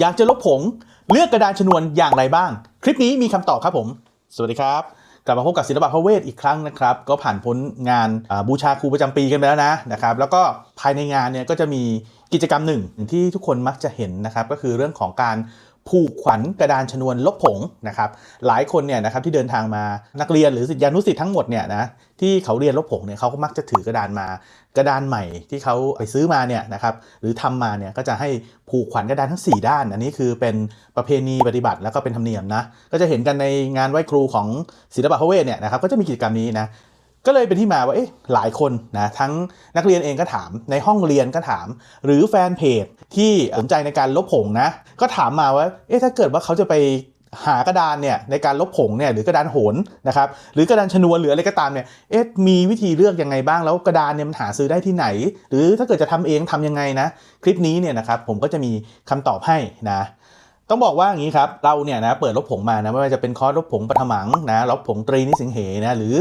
อยากจะลบผง เลือกกระดานชนวนอย่างไรบ้าง คลิปนี้มีคำตอบครับผม สวัสดีครับ กลับมาพบกับศิลปะพระเวทอีกครั้งนะครับ ก็ผ่านพ้นงานบูชาครูประจำปีกันไปแล้วนะนะครับ แล้วก็ภายในงานเนี่ยก็จะมีกิจกรรมหนึ่งที่ทุกคนมักจะเห็นนะครับ ก็คือเรื่องของการ ผูกขวัญกระดานชนวนลบผงนะครับหลายคนเนี่ยนะครับที่เดินทางมานักเรียนหรือศิษยานุศิษย์ทั้งหมดเนี่ยนะที่เขาเรียนลบผงเนี่ยเขาก็มักจะถือกระดานมา กระดานใหม่ที่เขาไปซื้อมาเนี่ยนะครับหรือทำมาเนี่ยก็จะให้ผูกขวัญกระดานทั้ง 4 ด้าน อันนี้คือเป็นประเพณีปฏิบัติแล้วก็เป็นธรรมเนียมนะก็จะเห็นกันในงานไหว้ครูของศิลปะพระเวทเนี่ยนะครับก็จะมีกิจกรรมนี้นะ ก็เลยเป็นที่มาว่าเอ๊ะหลายคนนะทั้งนักเรียนเองก็ถามในห้องเรียนก็ถาม หรือแฟนเพจที่สนใจในการลบผงนะ ก็ถามมาว่าเอ๊ะถ้าเกิดว่าเขาจะไปหากระดานเนี่ยในการลบผงเนี่ยหรือกระดานโหนนะครับหรือกระดานชนวนหรืออะไรก็ตามเนี่ยเอ๊ะมีวิธีเลือกยังไงบ้างแล้วกระดานเนี่ยมันหาซื้อได้ที่ไหน หรือถ้าเกิดจะทำเองทำยังไงนะ คลิปนี้เนี่ยนะครับผมก็จะมีคำตอบให้นะต้องบอกว่าอย่างนี้ครับเราเนี่ยนะเปิดลบผงมานะไม่ว่าจะเป็นคอร์สลบผงปฐมังนะลบผงตรีนิสิงเหนะหรือ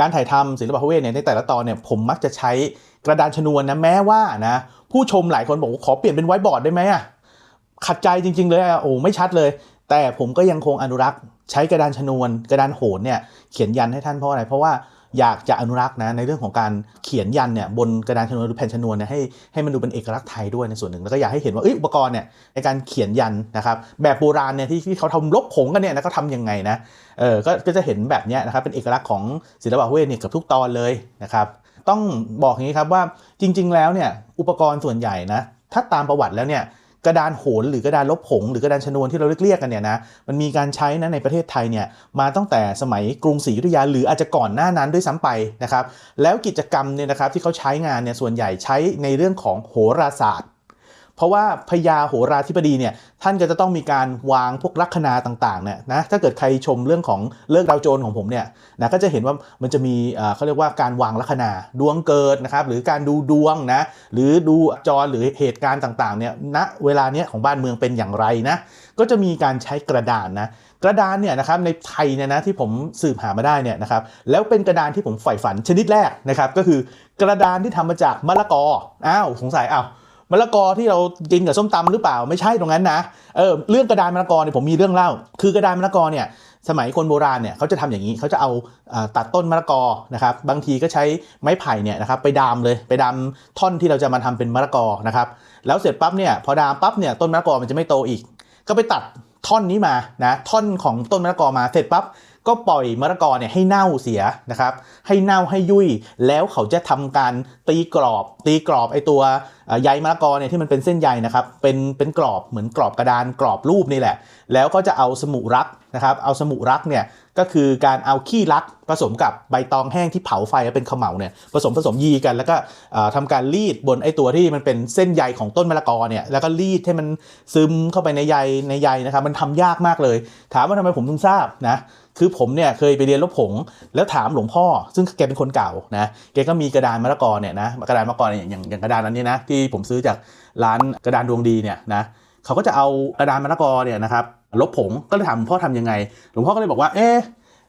การถ่ายทำศิลปะพระเวทเนี่ยในแต่ละตอนเนี่ยผมมักจะใช้กระดานชนวนนะแม้ว่านะผู้ชมหลายคนบอกว่าขอเปลี่ยนเป็นไวท์บอร์ดได้ไหมอะขัดใจจริง ๆ เลยอะโอ้ไม่ชัดเลย แต่ผมก็ยังคงอนุรักษ์ ใช้กระดานชนวน กระดานโหนเนี่ยเขียนยันให้ท่านเพราะอะไรเพราะว่า อยากจะอนุรักษ์นะในเรื่องของการเขียนยันเนี่ยบนกระดานชนวนหรือแผ่นชนวนเนี่ยให้ให้มันดูเป็นเอกลักษณ์ไทยด้วยในส่วนหนึ่งแล้วก็อยากให้เห็นว่าอุปกรณ์เนี่ยในการเขียนยันนะครับแบบโบราณเนี่ยที่ที่เขาทำลบผงกันเนี่ยนะเขาทำยังไงนะเออก็จะเห็นแบบเนี้ยนะครับเป็นเอกลักษณ์ของศิลปะเวทเนี่ยเกับทุกตอนเลยนะครับต้องบอกอย่างนี้ครับว่าจริง ๆ แล้วเนี่ยอุปกรณ์ส่วนใหญ่นะถ้าตามประวัติแล้วเนี่ย กระดานโหนหรือกระดานลบผงหรือกระดานชนวนที่เราเรียกกันเนี่ยนะมันมีการใช้นะในประเทศไทยเนี่ยมาตั้งแต่สมัยกรุงศรีอยุธยาหรืออาจจะก่อนหน้านั้นด้วยซ้ำไปนะครับแล้วกิจกรรมเนี่ยนะครับที่เขาใช้งานเนี่ยส่วนใหญ่ใช้ในเรื่องของโหราศาสตร์ เพราะว่าพญาโหราธิบดีเนี่ยท่านก็จะต้องมีการวางพวกลัคนาต่างๆเนี่ยนะถ้าเกิดใครชมเรื่องของเลิกดาวโจรของผมเนี่ยนะก็จะเห็นว่ามันจะมีเขาเรียกว่าการวางลัคนาดวงเกิดนะครับหรือการดูดวงนะหรือดูจรหรือเหตุการณ์ต่างๆเนี่ยณเวลาเนี้ยของบ้านเมืองเป็นอย่างไรนะก็จะมีการใช้กระดานนะกระดานเนี่ยนะครับในไทยเนี่ยนะที่ผมสืบหามาได้เนี่ยนะครับแล้วเป็นกระดานที่ผมใฝ่ฝันชนิดแรกนะครับก็คือกระดานที่ทำมาจากมะละกออ้าวสงสัยอ้าว มะละกอที่เรากินกับส้มตำหรือเปล่าไม่ใช่ตรงนั้นนะเออเรื่องกระดานมะละกอเนี่ยผมมีเรื่องเล่า คือกระดานมะละกอเนี่ยสมัยคนโบราณเนี่ยเขาจะทำอย่างนี้เขาจะเอาตัดต้นมะละกอนะครับบางทีก็ใช้ไม้ไผ่เนี่ยนะครับไปดามเลยไปดามท่อนที่เราจะมาทำเป็นมะละกอนะครับแล้วเสร็จปั๊บเนี่ยพอดามปั๊บเนี่ยต้นมะละกอมันจะไม่โตอีก ก็ไปตัด ท่อนนี้มานะท่อนของต้นมะละกอมาเสร็จปั๊บก็ปล่อยมะละกอเนี่ยให้เน่าเสียนะครับ ให้เน่าให้ยุ่ยแล้วเขาจะทำการตีกรอบ ตีกรอบไอตัวใยมะละกอเนี่ยที่มันเป็นเส้นใยนะครับเป็นเป็นกรอบเหมือนกรอบกระดานกรอบรูปนี่แหละ แล้วก็จะเอาสมุรักนะครับ เอาสมุรักเนี่ย ก็คือการเอาขี้รักผสมกับใบตองแห้งที่เผาไฟแล้วเป็นขมเหลาเนี่ยผสมผสมยีกัน แล้วก็เอ่อทำการรีดบนไอตัวที่มันเป็นเส้นใยของต้นมะละกอเนี่ยแล้วก็รีดให้มันซึมเข้าไปในใยในใยนะครับมันทำยากมากเลย ถามว่าทำไมผมถึงทราบนะคือผมเนี่ยเคยไปเรียนลบผง แล้วถามหลวงพ่อ ซึ่งแกเป็นคนเก่านะแกก็มีกระดานมะละกอเนี่ยนะกระดานมะละกอเนี่ยอย่างอย่างกระดานนั้นเนี่ยนะที่ผมซื้อจากร้านกระดานดวงดีเนี่ยนะเขาก็จะเอากระดานมะละกอเนี่ยนะครับ ลบผงก็เลยถามหลวงพ่อทำยังไง หลวงพ่อก็เลยบอกว่า เอ๊ะ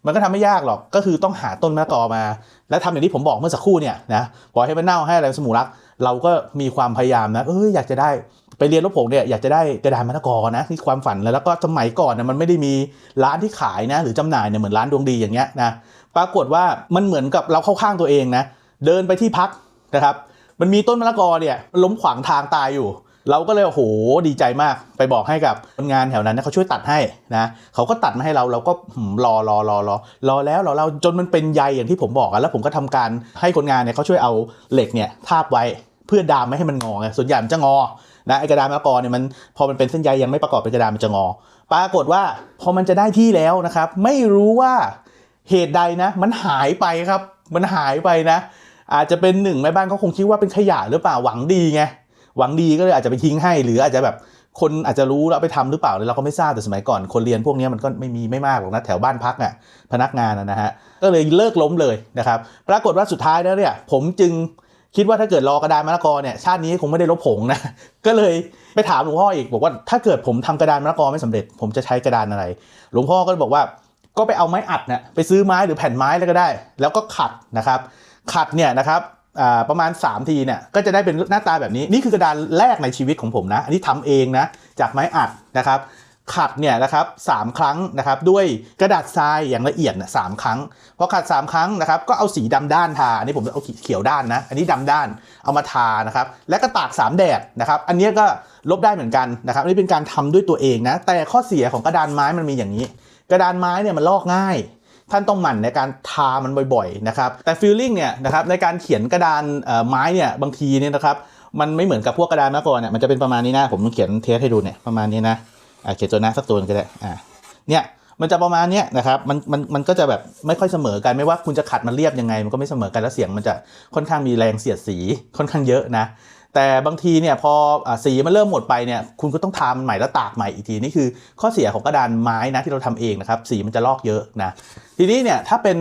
มันก็ทำไม่ยากหรอก ก็คือต้องหาต้นมะละกอมา แล้วทำอย่างที่ผมบอกเมื่อสักครู่เนี่ยนะปล่อยให้มันเน่าให้อะไรสมุรัก เราก็มีความพยายามนะ เอ้ยอยากจะได้ไปเรียนลบผงเนี่ยอยากจะได้กระดานมะละกอนะที่ความฝันเลยแล้วก็สมัยก่อนนะมันไม่ได้มีร้านที่ขายนะ หรือจำหน่ายเนี่ยเหมือนร้านดวงดีอย่างเงี้ยนะปรากฏว่ามันเหมือนกับเราเข้าข้างตัวเองนะ เดินไปที่พักนะครับ มันมีต้นมะละกอเนี่ยล้มขวางทางตายอยู่ เราก็เลยโอ้โหดีใจมากไปบอกให้กับคนงานแถวนั้นนะเขาช่วยตัดให้นะเขาก็ตัดมาให้เราเราก็รอรอรอรอรอแล้วรอเราจนมันเป็นใยอย่างที่ผมบอกอะแล้วผมก็ทำการให้คนงานเนี่ยเขาช่วยเอาเหล็กเนี่ยทาบไว้เพื่อดามไม่ให้มันงอไงส่วนใหญ่มันจะงอนะไอกระดานมะกอเนี่ยมันพอมันเป็นเส้นใยยังไม่ประกอบเป็นกระดานมันจะงอ ปรากฏว่าพอมันจะได้ที่แล้วนะครับ ไม่รู้ว่าเหตุใดนะ มันหายไปครับ มันหายไปนะ อาจจะเป็นหนึ่งแม่บ้านเขาคงคิดว่าเป็นขยะหรือเปล่าหวังดีไง หวังดีก็เลยอาจจะไปทิ้งให้ หรืออาจจะแบบคนอาจจะรู้แล้วไปทำหรือเปล่าเลยเราก็ไม่ทราบแต่สมัยก่อน คนเรียนพวกนี้มันก็ไม่มีไม่มากหรอกนะแถวบ้านพักอะพนักงานนะฮะก็เลยเลิกล้มเลยนะครับ ปรากฏว่าสุดท้ายแล้วเนี่ย ผมจึงคิดว่าถ้าเกิดรอกระดานมะละกอเนี่ยชาตินี้คงไม่ได้ลบผงนะก็เลยไปถามหลวงพ่ออีกบอกว่าถ้าเกิดผมทำกระดานมะละกอไม่สำเร็จ ผมจะใช้กระดานอะไร หลวงพ่อก็เลยบอกว่าก็ไปเอาไม้อัดเนี่ยไปซื้อไม้หรือแผ่นไม้แล้วก็ได้ แล้วก็ขัดนะครับ ขัดเนี่ยนะครับ ประมาณ 3 ทีเนี่ยก็จะได้เป็นหน้าตาแบบนี้ นี่คือกระดานแรกในชีวิตของผมนะ อันนี้ทำเองนะ จากไม้อัดนะครับ ขัดเนี่ยนะครับสามครั้งนะครับ ด้วยกระดาษทรายอย่างละเอียดนะสามครั้งพอขัด 3 ครั้งนะครับ ก็เอาสีดำด้านทา อันนี้ผมเอาเขียวด้านนะ อันนี้ดำด้านเอามาทานะครับ และก็ตาก 3 แดดนะครับ อันนี้ก็ลบได้เหมือนกันนะครับอันนี้เป็นการทำด้วยตัวเองนะ แต่ข้อเสียของกระดานไม้มันมีอย่างนี้ กระดานไม้เนี่ยมันลอกง่าย ท่านต้องหมั่นในการทามันบ่อยๆนะครับแต่ฟีลลิ่งเนี่ยนะครับในการเขียนกระดานไม้เนี่ยบางทีเนี่ยนะครับมันไม่เหมือนกับพวกกระดานมะกอกเนี่ยมันจะเป็นประมาณนี้นะผมเขียนเทสให้ดูเนี่ยประมาณนี้นะอ่าเขียนตัวหน้าสักตัวหนึ่งก็ได้อ่าเนี่ยมันจะประมาณเนี้ยนะครับมันมันมันก็จะแบบไม่ค่อยเสมอกันไม่ว่าคุณจะขัดมันเรียบยังไง มันก็ไม่เสมอกันแล้วเสียงมันจะค่อนข้างมีแรงเสียดสีค่อนข้างเยอะนะ แต่บางทีเนี่ยพออสีมันเริ่มหมดไปเนี่ยคุณก็ต้องทามันใหม่แล้วตากใหม่อีกทีนี่คือข้อเสียของกระดานไม้นะที่เราทำเองนะครับสีมันจะลอกเยอะนะทีนี้เนี่ยถ้าเป็น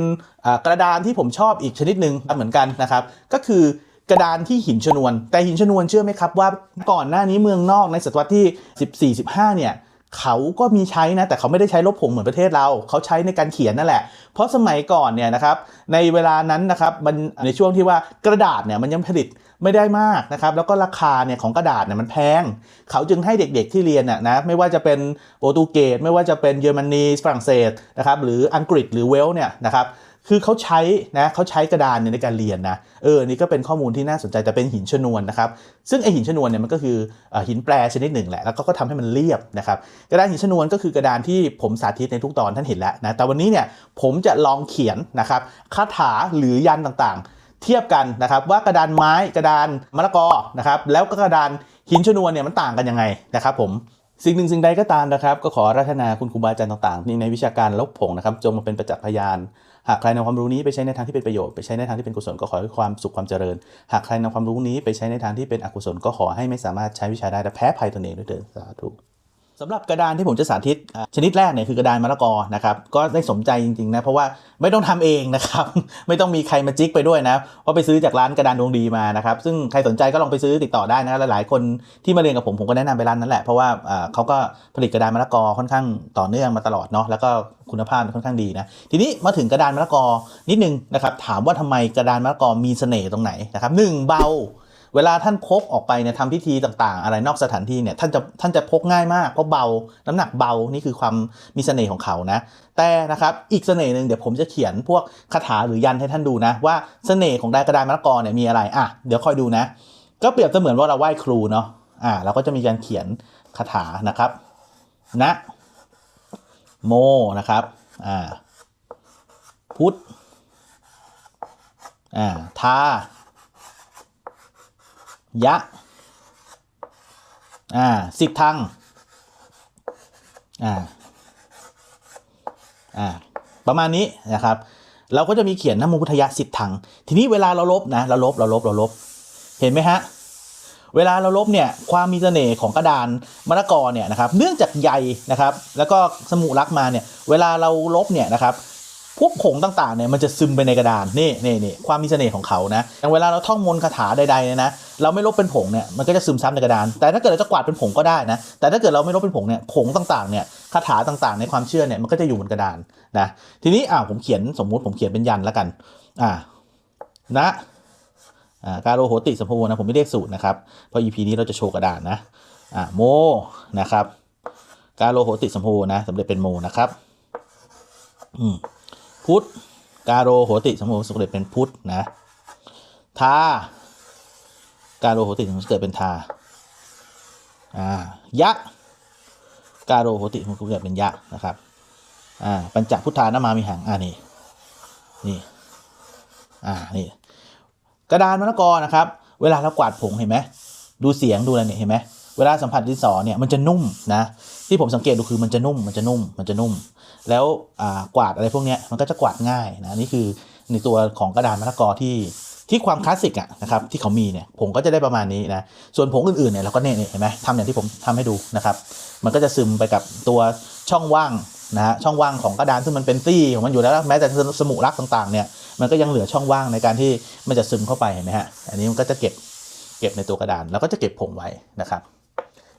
กระดานที่ผมชอบอีกชนิดหนึ่งเหมือนกันนะครับก็คือกระดานที่หินชนวน แต่หินชนวนเชื่อไหมครับว่าก่อนหน้านี้เมืองนอกในศตวรรษที่ 14 15 เนี่ย เขาก็มีใช้นะ แต่เขาไม่ได้ใช้ลบผงเหมือนประเทศเรา เขาใช้ในการเขียนนั่นแหละ เพราะสมัยก่อนเนี่ยนะครับในเวลานั้นนะครับมันในช่วงที่ว่ากระดาษเนี่ยมันยังผลิตไม่ได้มากนะครับแล้วก็ราคาเนี่ยของกระดาษเนี่ยมันแพง เขาจึงให้เด็กๆที่เรียนน่ะนะไม่ว่าจะเป็นโปรตุเกสไม่ว่าจะเป็นเยอรมนีฝรั่งเศสนะครับหรืออังกฤษหรือเวลเนี่ยนะครับ คือเขาใช้นะเขาใช้กระดานเนี่ยในการเรียนนะเออนี่ก็เป็นข้อมูลที่น่าสนใจแต่เป็นหินชนวนนะครับซึ่งไอหินชนวนเนี่ยมันก็คือหินแปรชนิดหนึ่งแหละแล้วก็ก็ทำให้มันเรียบนะครับกระดานหินชนวนก็คือกระดานที่ผมสาธิตในทุกตอนท่านเห็นแล้วนะแต่วันนี้เนี่ยผมจะลองเขียนนะครับคาถาหรือยันต่างๆ เทียบกันนะครับว่ากระดานไม้กระดานมะละกอนะครับแล้วก็กระดานหินชนวนเนี่ยมันต่างกันยังไงนะครับผมสิ่งหนึ่งสิ่งใดก็ตามนะครับ ก็ขอราธนาคุณครูบาอาจารย์ต่างๆ ที่ในวิชาการลบผงนะครับ จงมาเป็นประจักษ์พยาน หากใครนำความรู้นี้ไปใช้ในทางที่เป็นประโยชน์ไปใช้ในทางที่เป็นกุศลก็ขอให้ความสุขความเจริญ หากใครนำความรู้นี้ไปใช้ในทางที่เป็นอกุศลก็ขอให้ไม่สามารถใช้วิชาได้และแพ้ภัยตนเองด้วยเถิดสาธุ สำหรับกระดานที่ผมจะสาธิตชนิดแรกเนี่ยคือกระดานมะละกอนะครับก็ได้สมใจจริงๆนะเพราะว่าไม่ต้องทำเองนะครับไม่ต้องมีใครมาจิกไปด้วยนะเพราะไปซื้อจากร้านกระดานดวงดีมานะครับซึ่งใครสนใจก็ลองไปซื้อติดต่อได้นะหลายๆคนที่มาเรียนกับผมผมก็แนะนำไปร้านนั้นแหละเพราะว่าเขาก็ผลิตกระดานมะละกอค่อนข้างต่อเนื่องมาตลอดเนาะแล้วก็คุณภาพค่อนข้างดีนะทีนี้มาถึงกระดานมะละกอนิดนึงนะครับถามว่าทำไมกระดานมะละกอมีเสน่ห์ตรงไหนนะครับหนึ่งเบา เวลาท่านพกออกไปเนี่ยทำพิธีต่างๆ อะไรนอกสถานที่เนี่ยท่านจะท่านจะพกง่ายมากเพราะเบา น้ำหนักเบานี่คือความมีเสน่ห์ของเขานะ แต่นะครับอีกเสน่ห์หนึ่งเดี๋ยวผมจะเขียนพวกคาถาหรือยันให้ท่านดูนะ ว่าเสน่ห์ของดากระดานมะละกอเนี่ยมีอะไรอะเดี๋ยวคอยดูนะ ก็เปรียบเสมือนว่าเราไหว้ครูเนาะอ่าเราก็จะมีการเขียนคาถานะครับนะโมนะครับอ่าพุทธอ่าทา ยะ อ่า สิบทัง อ่า อ่า ประมาณนี้นะครับ เราก็จะมีเขียนนโมพุทธยะสิบทัง ทีนี้เวลาเราลบนะ เราลบ เราลบ เราลบ เห็นไหมฮะ เวลาเราลบเนี่ย ความมีเสน่ห์ของกระดานมะละกอเนี่ยนะครับ เนื่องจากใยนะครับ แล้วก็สมุรักมาเนี่ย เวลาเราลบเนี่ยนะครับ พวกผงต่างๆเนี่ยมันจะซึมไปในกระดานนี่นี่นี่ความมีเสน่ห์ของเขานะอย่างเวลาเราท่องมนต์คาถาใดๆเนี่ยนะเราไม่ลบเป็นผงเนี่ยมันก็จะซึมซับในกระดาน แต่ถ้าเกิดเราจะกวาดเป็นผงก็ได้นะแต่ถ้าเกิดเราไม่ลบเป็นผงเนี่ยผงต่างๆเนี่ยคาถาต่างๆ ในความเชื่อเนี่ยมันก็จะอยู่บนกระดานนะทีนี้อ่าผมเขียนสมมุติผมเขียนเป็นยันแล้วกันอ่านะอ่าการโรโหติสัมโพนะผมไม่เรียกสูตรนะครับเพราะ EP นี้เราจะโชว์กระดานนะอ่าโมนะครับการโรโหติสัมโพนะสำเร็จเป็นโมนะครับอืม พุทธกาโรโหติสมโภสำเร็จเป็นพุทธนะทากาโรโหติสมโภเกิดเป็นทาอ่ายะกาโรโหติสมโภเกิดเป็นยะนะครับอ่าปัญจพุทธานามามีหังอ่านี่นี่อ่านี่กระดานมะละกอนะครับ เวลาเรากวาดผงเห็นไหมดูเสียงดูอะไรเนี่ยเห็นไหม เวลาสัมผัสดินสอเนี่ยมันจะนุ่มนะที่ผมสังเกตดูคือมันจะนุ่มมันจะนุ่มมันจะนุ่ม แล้วกวาดอะไรพวกนี้มันก็จะกวาดง่ายนะนี่คือในตัวของกระดานมะละกอที่ที่ความคลาสสิกอะนะครับที่เขามีเนี่ยผงก็จะได้ประมาณนี้นะส่วนผงอื่นๆเนี่ยเราก็เนี่ยเน่เห็นไหมทำอย่างที่ผมทำให้ดูนะครับมันก็จะซึมไปกับตัวช่องว่างนะฮะช่องว่างของกระดานซึ่งมันเป็นซี่ของมันอยู่แล้วแม้แต่สมุรักต่างๆเนี่ยมันก็ยังเหลือช่องว่างในการที่มันจะซึมเข้าไปเห็นไหมฮะอันนี้มันก็จะเก็บเก็บในตัวกระดานแล้วก็จะเก็บผงไว้นะครับ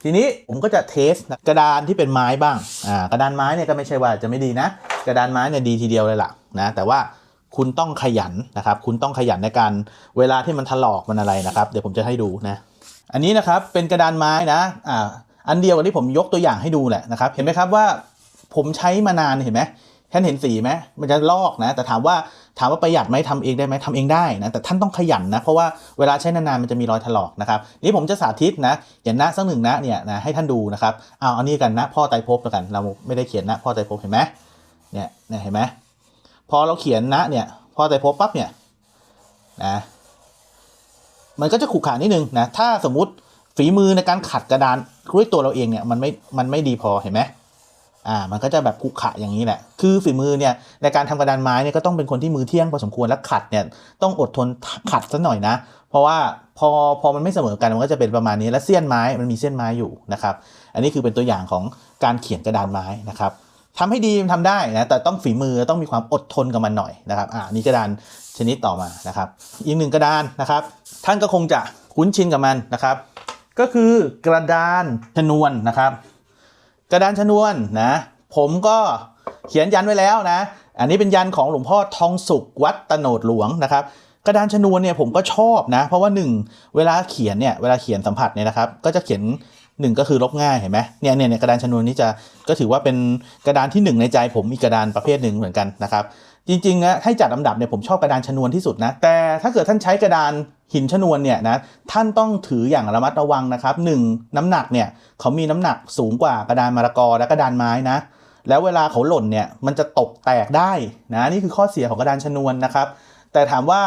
ทีนี้ผมก็จะเทสกระดานที่เป็นไม้บ้างอ่ากระดานไม้เนี่ยก็ไม่ใช่ว่าจะไม่ดีนะ กระดานไม้เนี่ยดีทีเดียวเลยล่ะนะแต่ว่าคุณต้องขยันนะครับคุณต้องขยันในการเวลาที่มันถลอกมันอะไรนะครับเดี๋ยวผมจะให้ดูนะอันนี้นะครับเป็นกระดานไม้นะอ่าอันเดียวกับที่ผมยกตัวอย่างให้ดูแหละนะครับเห็นไหมครับว่าผมใช้มานานเห็นไหม ท่านเห็นสีไหมมันจะลอกนะ แต่ถามว่าถามว่าประหยัดไหมทำเองได้ไหมทำเองได้นะ แต่ท่านต้องขยันนะ เพราะว่าเวลาใช้นานๆมันจะมีรอยถลอกนะครับ นี่ผมจะสาธิตนะอย่างนะสักหนึ่งนะเนี่ยนะให้ท่านดูนะครับ เอาอันนี้กันนะพ่อไตรภพแล้วกัน เราไม่ได้เขียนนะพ่อไตรภพเห็นไหมเนี่ยเนี่ยเห็นไหมพอเราเขียนนะเนี่ยพ่อไตรภพปั๊บเนี่ยนะมันก็จะขรุขระนิดนึงนะ ถ้าสมมุติฝีมือในการขัดกระดานด้วยตัวเราเองเนี่ยมันไม่ มันไม่ดีพอเห็นไหม อ่ามันก็จะแบบขุขะอย่างนี้แหละ คือฝีมือเนี่ยในการทำกระดานไม้เนี่ยก็ต้องเป็นคนที่มือเที่ยงพอสมควรและขัดเนี่ยต้องอดทนขัดสักหน่อยนะ เพราะว่าพอพอมันไม่เสมอกันมันก็จะเป็นประมาณนี้และเสี้ยนไม้มันมีเส้นไม้อยู่นะครับ อันนี้คือเป็นตัวอย่างของการเขียนกระดานไม้นะครับทำให้ดีทำได้นะแต่ต้องฝีมือต้องมีความอดทนกับมันหน่อยนะครับอ่านี่กระดานชนิดต่อมานะครับอีกหนึ่งกระดานนะครับ ท่านก็คงจะคุ้นชินกับมันนะครับ ก็คือกระดานชนวนนะครับ กระดานชนวนนะ ผมก็เขียนยันไว้แล้วนะ อันนี้เป็นยันของหลวงพ่อทองสุขวัดตโนดหลวงนะครับ กระดานชนวนเนี่ยผมก็ชอบนะ เพราะว่าหนึ่งเวลาเขียนเนี่ยเวลาเขียนสัมผัสเนี่ยนะครับ ก็จะเขียนหนึ่งก็คือลบง่ายเห็นไหมเนี่ยเนี่ยเนี่ยกระดานชนวนนี้จะก็ถือว่าเป็นกระดานที่หนึ่งในใจผมมีกระดานประเภทหนึ่งเหมือนกันนะครับ จริงๆนะให้จัดลำดับเนี่ยผมชอบกระดานชนวนที่สุดนะ แต่ถ้าเกิดท่านใช้กระดานหินชนวนเนี่ยนะท่านต้องถืออย่างระมัดระวังนะครับหนึ่งน้ำหนักเนี่ยเขามีน้ำหนักสูงกว่ากระดานมะละกอและกระดานไม้นะแล้วเวลาเขาหล่นเนี่ยมันจะตกแตกได้นะนี่คือข้อเสียของกระดานชนวนนะครับ แต่ถามว่า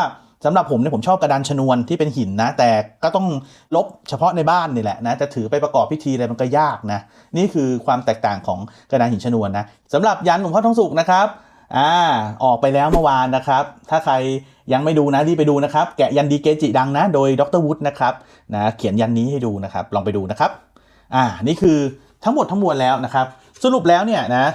สำหรับผมเนี่ยผมชอบกระดานชนวนที่เป็นหินนะ แต่ก็ต้องลบเฉพาะในบ้านนี่แหละนะจะถือไปประกอบพิธีอะไรมันก็ยากนะนี่คือความแตกต่างของกระดานหินชนวนนะสำหรับยันหลวงพ่อทองสุกนะครับ อ่าออกไปแล้วเมื่อวานนะครับ ถ้าใครยังไม่ดูนะรีบไปดูนะครับ แกะยันดีเกจิดังนะ โดยดรวุฒินะครับนะเขียนยันนี้ให้ดูนะครับ ลองไปดูนะครับอ่านี่คือทั้งหมดทั้งมวลแล้วนะครับ สรุปแล้วเนี่ยนะ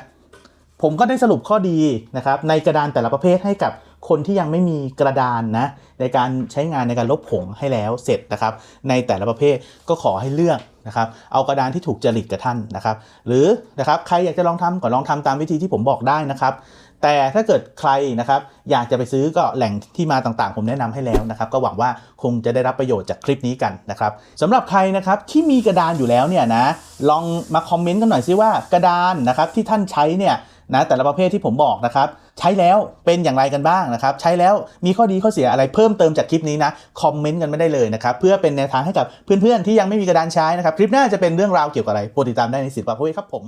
ผมก็ได้สรุปข้อดีนะครับ ในกระดานแต่ละประเภทให้กับคนที่ยังไม่มีกระดานนะในการใช้งานในการลบผงให้แล้วเสร็จนะครับ ในแต่ละประเภทก็ขอให้เลือกนะครับ เอากระดานที่ถูกจริตกับท่านนะครับ หรือนะครับใครอยากจะลองทำก็ลองทำตามวิธีที่ผมบอกได้นะครับ แต่ถ้าเกิดใครนะครับอยากจะไปซื้อก็แหล่งที่มาต่างๆ ผมแนะนำให้แล้วนะครับ ก็หวังว่าคงจะได้รับประโยชน์จากคลิปนี้กันนะครับสำหรับใครนะครับที่มีกระดานอยู่แล้วเนี่ยนะลองมาคอมเมนต์กันหน่อยซิว่ากระดานนะครับที่ท่านใช้เนี่ยนะแต่ละประเภทที่ผมบอกนะครับใช้แล้วเป็นอย่างไรกันบ้างนะครับ ใช้แล้วมีข้อดีข้อเสียอะไรเพิ่มเติมจากคลิปนี้นะคอมเมนต์กันไม่ได้เลยนะครับเพื่อเป็นแนวทางให้กับเพื่อนๆที่ยังไม่มีกระดานใช้นะครับคลิปหน้าจะเป็นเรื่องราวเกี่ยวกับอะไรโปรดติดตามได้ในสิทธิ์ปะพุ้ยครับผม